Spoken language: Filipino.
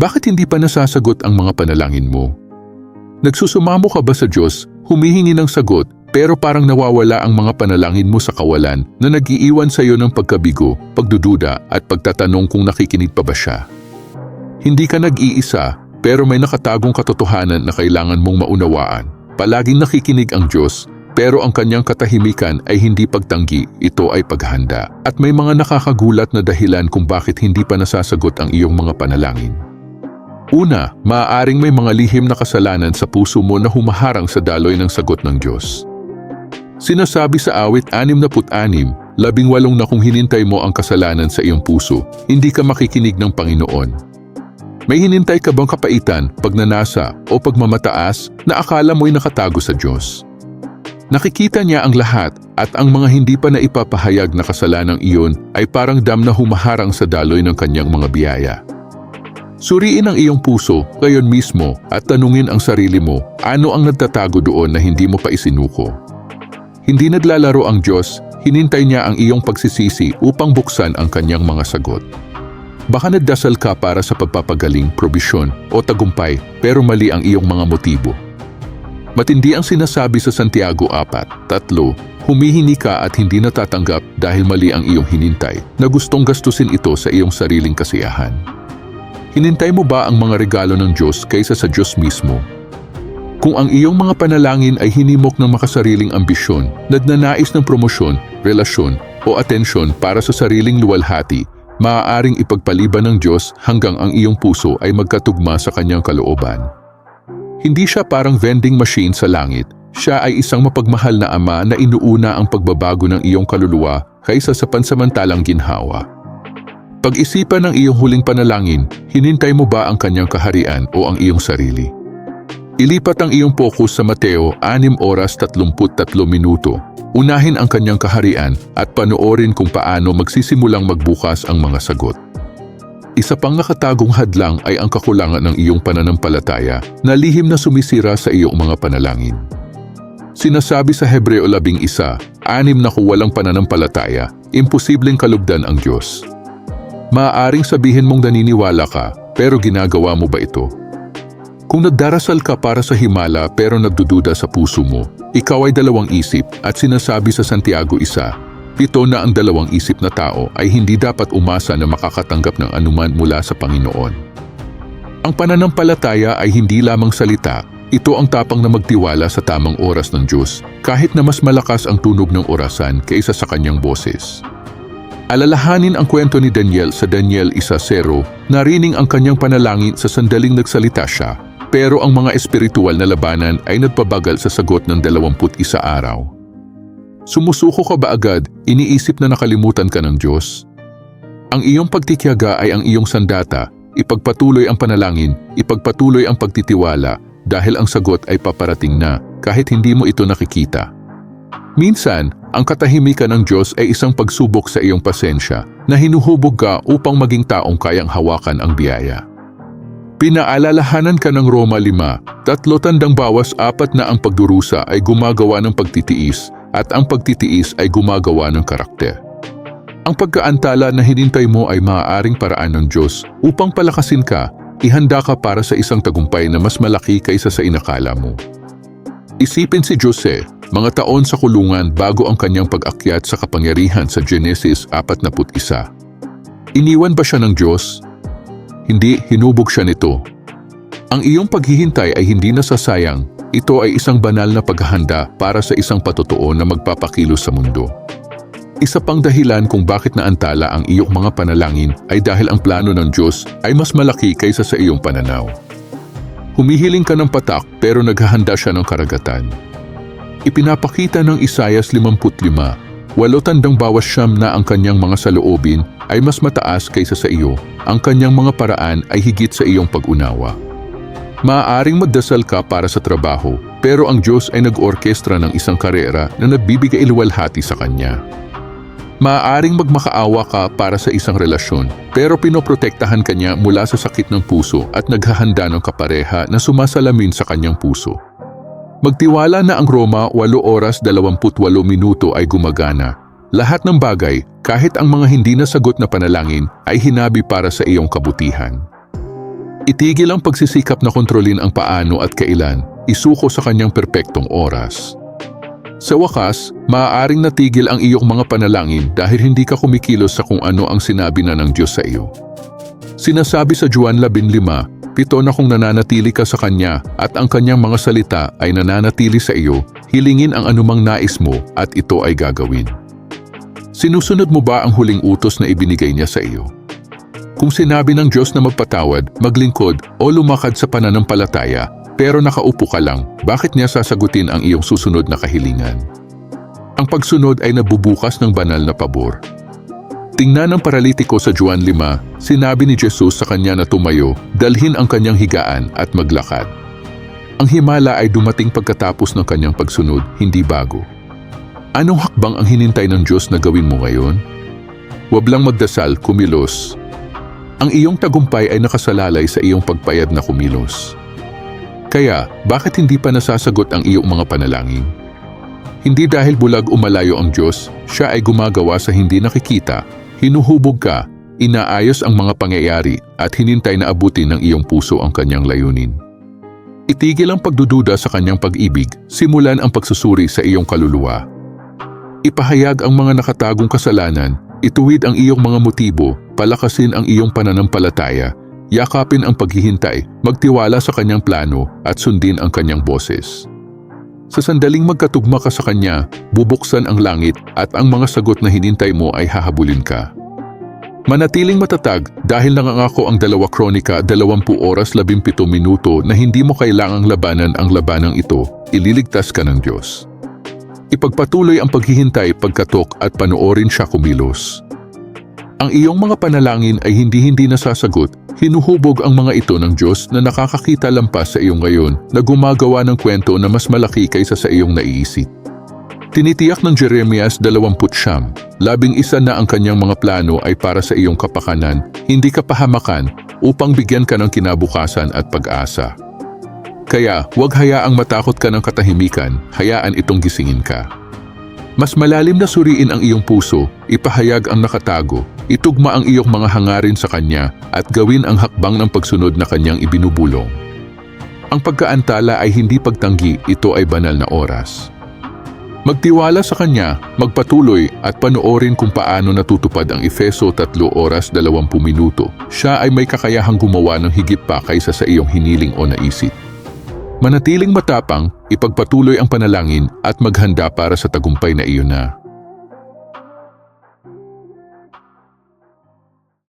Bakit hindi pa nasasagot ang mga panalangin mo? Nagsusumamo ka ba sa Diyos, humihingi ng sagot, pero parang nawawala ang mga panalangin mo sa kawalan na nag-iiwan sa iyo ng pagkabigo, pagdududa at pagtatanong kung nakikinig pa ba siya? Hindi ka nag-iisa, pero may nakatagong katotohanan na kailangan mong maunawaan. Palaging nakikinig ang Diyos, pero ang kanyang katahimikan ay hindi pagtanggi, ito ay paghanda. At may mga nakakagulat na dahilan kung bakit hindi pa nasasagot ang iyong mga panalangin. Una, maaaring may mga lihim na kasalanan sa puso mo na humaharang sa daloy ng sagot ng Diyos. Sinasabi sa awit 66, labing walong na kung hinintay mo ang kasalanan sa iyong puso, hindi ka makikinig ng Panginoon. May hinintay ka bang kapaitan, pagnanasa o pagmamataas na akala mo'y nakatago sa Diyos? Nakikita niya ang lahat at ang mga hindi pa naipapahayag na kasalanang iyon ay parang dam na humaharang sa daloy ng kanyang mga biyaya. Suriin ang iyong puso ngayon mismo at tanungin ang sarili mo ano ang nagtatago doon na hindi mo pa isinuko. Hindi naglalaro ang Diyos, hinintay niya ang iyong pagsisisi upang buksan ang kanyang mga sagot. Baka nagdasal ka para sa pagpapagaling, probisyon o tagumpay pero mali ang iyong mga motibo. Matindi ang sinasabi sa Santiago 4, tatlo, humihingi ka at hindi natatanggap dahil mali ang iyong hinintay na gustong gastusin ito sa iyong sariling kasiyahan. Hinintay mo ba ang mga regalo ng Diyos kaysa sa Diyos mismo? Kung ang iyong mga panalangin ay hinimok ng makasariling ambisyon, nagnanais ng promosyon, relasyon o atensyon para sa sariling luwalhati, maaaring ipagpaliban ng Diyos hanggang ang iyong puso ay magkatugma sa kanyang kalooban. Hindi siya parang vending machine sa langit. Siya ay isang mapagmahal na ama na inuuna ang pagbabago ng iyong kaluluwa kaysa sa pansamantalang ginhawa. Pag-isipan ng iyong huling panalangin, hinintay mo ba ang kanyang kaharian o ang iyong sarili? Ilipat ang iyong focus sa Mateo 6 oras 33 minuto. Unahin ang kanyang kaharian at panoorin kung paano magsisimulang magbukas ang mga sagot. Isa pang nakatagong hadlang ay ang kakulangan ng iyong pananampalataya na lihim na sumisira sa iyong mga panalangin. Sinasabi sa Hebreo 11, anim na kung walang pananampalataya, imposibleng kalugdan ang Diyos. Maaaring sabihin mong naniniwala ka, pero ginagawa mo ba ito? Kung nagdarasal ka para sa himala pero nagdududa sa puso mo, ikaw ay dalawang isip at sinasabi sa Santiago 1, pito na ang dalawang isip na tao ay hindi dapat umasa na makakatanggap ng anuman mula sa Panginoon. Ang pananampalataya ay hindi lamang salita, ito ang tapang na magtiwala sa tamang oras ng Diyos kahit na mas malakas ang tunog ng orasan kaysa sa kanyang boses. Alalahanin ang kwento ni Daniel sa Daniel 1.0, narining ang kanyang panalangin sa sandaling nagsalita siya, pero ang mga espiritual na labanan ay nagpabagal sa sagot ng 21 araw. Sumusuko ka ba agad, iniisip na nakalimutan ka ng Diyos? Ang iyong pagtitiyaga ay ang iyong sandata, ipagpatuloy ang panalangin, ipagpatuloy ang pagtitiwala, dahil ang sagot ay paparating na kahit hindi mo ito nakikita. Minsan, ang katahimikan ng Diyos ay isang pagsubok sa iyong pasensya na hinuhubog ka upang maging taong kayang hawakan ang biyaya. Pinaalalahanan ka ng Roma 5, tatlo tandang bawas apat na ang pagdurusa ay gumagawa ng pagtitiis at ang pagtitiis ay gumagawa ng karakter. Ang pagkaantala na hinintay mo ay maaaring paraan ng Diyos upang palakasin ka, ihanda ka para sa isang tagumpay na mas malaki kaysa sa inakala mo. Isipin si Jose, mga taon sa kulungan bago ang kanyang pag-akyat sa kapangyarihan sa Genesis 41. Iniwan ba siya ng Diyos? Hindi, hinubog siya nito. Ang iyong paghihintay ay hindi nasasayang. Ito ay isang banal na paghahanda para sa isang patotoo na magpapakilos sa mundo. Isa pang dahilan kung bakit naantala ang iyong mga panalangin ay dahil ang plano ng Diyos ay mas malaki kaysa sa iyong pananaw. Humihiling ka ng patak pero naghahanda siya ng karagatan. Ipinapakita ng Isayas 55, walo tandang bawas siyam na ang kanyang mga saloobin ay mas mataas kaysa sa iyo, ang kanyang mga paraan ay higit sa iyong pag-unawa. Maaaring magdasal ka para sa trabaho, pero ang Diyos ay nag-orkestra ng isang karera na nagbibigay luwalhati sa Kanya. Maaaring magmakaawa ka para sa isang relasyon, pero pinoprotektahan kanya mula sa sakit ng puso at naghahanda ng kapareha na sumasalamin sa kanyang puso. Magtiwala na ang Roma 8 oras 28 minuto ay gumagana. Lahat ng bagay, kahit ang mga hindi nasagot na panalangin, ay hinabi para sa iyong kabutihan. Itigil ang pagsisikap na kontrolin ang paano at kailan, isuko sa kanyang perpektong oras. Sa wakas, maaaring natigil ang iyong mga panalangin dahil hindi ka kumikilos sa kung ano ang sinabi na ng Diyos sa iyo. Sinasabi sa Juan 15, pito na kung nananatili ka sa Kanya at ang Kanyang mga salita ay nananatili sa iyo, hilingin ang anumang nais mo at ito ay gagawin. Sinusunod mo ba ang huling utos na ibinigay niya sa iyo? Kung sinabi ng Diyos na magpatawad, maglingkod o lumakad sa pananampalataya, pero nakaupo ka lang, bakit niya sasagutin ang iyong susunod na kahilingan? Ang pagsunod ay nabubukas ng banal na pabor. Tingnan ng paralitiko sa Juan 5, sinabi ni Jesus sa kanya na tumayo, dalhin ang kanyang higaan at maglakad. Ang himala ay dumating pagkatapos ng kanyang pagsunod, hindi bago. Anong hakbang ang hinintay ng Diyos na gawin mo ngayon? Huwag lang magdasal, kumilos. Ang iyong tagumpay ay nakasalalay sa iyong pagpayad na kumilos. Kaya, bakit hindi pa nasasagot ang iyong mga panalangin? Hindi dahil bulag o malayo ang Diyos, siya ay gumagawa sa hindi nakikita, hinuhubog ka, inaayos ang mga pangyayari at hinintay na abutin ng iyong puso ang kanyang layunin. Itigil ang pagdududa sa kanyang pag-ibig, simulan ang pagsusuri sa iyong kaluluwa. Ipahayag ang mga nakatagong kasalanan, ituwid ang iyong mga motibo, palakasin ang iyong pananampalataya, yakapin ang paghihintay, magtiwala sa kanyang plano at sundin ang kanyang boses. Sa sandaling magkatugma ka sa kanya, bubuksan ang langit at ang mga sagot na hinintay mo ay hahabulin ka. Manatiling matatag dahil nangangako ang dalawa kronika 20 oras 17 minuto na hindi mo kailangang labanan ang labanang ito, ililigtas ka ng Diyos. Ipagpatuloy ang paghihintay pagkatok at panoorin siya kumilos. Ang iyong mga panalangin ay hindi-hindi nasasagot, hinuhubog ang mga ito ng Diyos na nakakakita lampas sa iyong ngayon na gumagawa ng kwento na mas malaki kaysa sa iyong naiisip. Tinitiyak ng Jeremias 20 siyam, labing isa na ang kanyang mga plano ay para sa iyong kapakanan, hindi kapahamakan, upang bigyan ka ng kinabukasan at pag-asa. Kaya huwag hayaang matakot ka ng katahimikan, hayaan itong gisingin ka. Mas malalim na suriin ang iyong puso, ipahayag ang nakatago, itugma ang iyong mga hangarin sa Kanya at gawin ang hakbang ng pagsunod na Kanyang ibinubulong. Ang pagkaantala ay hindi pagtanggi, ito ay banal na oras. Magtiwala sa Kanya, magpatuloy at panoorin kung paano natutupad ang Efeso 3 oras 20 minuto. Siya ay may kakayahang gumawa ng higit pa kaysa sa iyong hiniling o naisip. Manatiling matapang, ipagpatuloy ang panalangin at maghanda para sa tagumpay na iyon na.